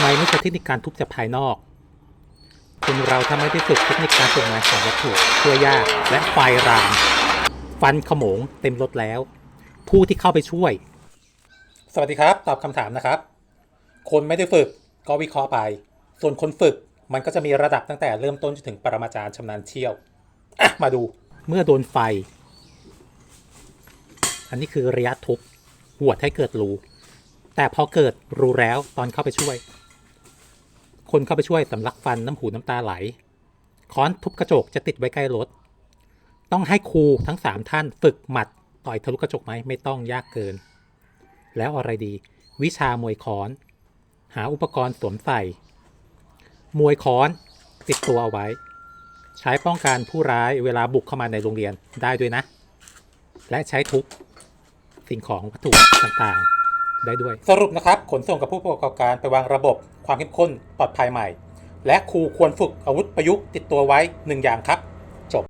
ไมไม่ใช้เทคนิคการทุบจากภายนอก คนเราถ้าไม่ได้ฝึกเทคนิคการทำงานของวัตถุช่วยยากและไฟราม ฟันขโมงเต็มรถแล้ว ผู้ที่เข้าไปช่วย สวัสดีครับ ตอบคำถามนะครับ คนไม่ได้ฝึกก็วิเคราะห์ไป ส่วนคนฝึกมันก็จะมีระดับตั้งแต่เริ่มต้นจนถึงปรมาจารย์ชำนาญเชี่ยวมาดูเมื่อโดนไฟ อันนี้คือระยะทุบหวดให้เกิดรูแต่พอเกิดรูแล้วตอนเข้าไปช่วย คนเข้าไปช่วยสำลักฟันน้ำหูน้ำตาไหล ค้อนทุบกระจกจะติดไว้ใกล้รถ ต้องให้ครูทั้งสามท่านฝึกหมัดต่อยทะลุกระจกไหมไม่ต้องยากเกิน แล้วอะไรดี วิชามวยค้อน หาอุปกรณ์สวมใส่ มวยค้อนติดตัวเอาไว้ ใช้ป้องกันผู้ร้ายเวลาบุกเข้ามาในโรงเรียนได้ด้วยนะ และใช้ทุบสิ่งของวัตถุต่างๆ ได้ด้วย สรุปนะครับขนส่งกับผู้ประกอบการไปวางระบบความเข้มข้นปลอดภัยใหม่ และครูควรฝึกอาวุธประยุกต์ติดตัวไว้หนึ่งอย่างครับ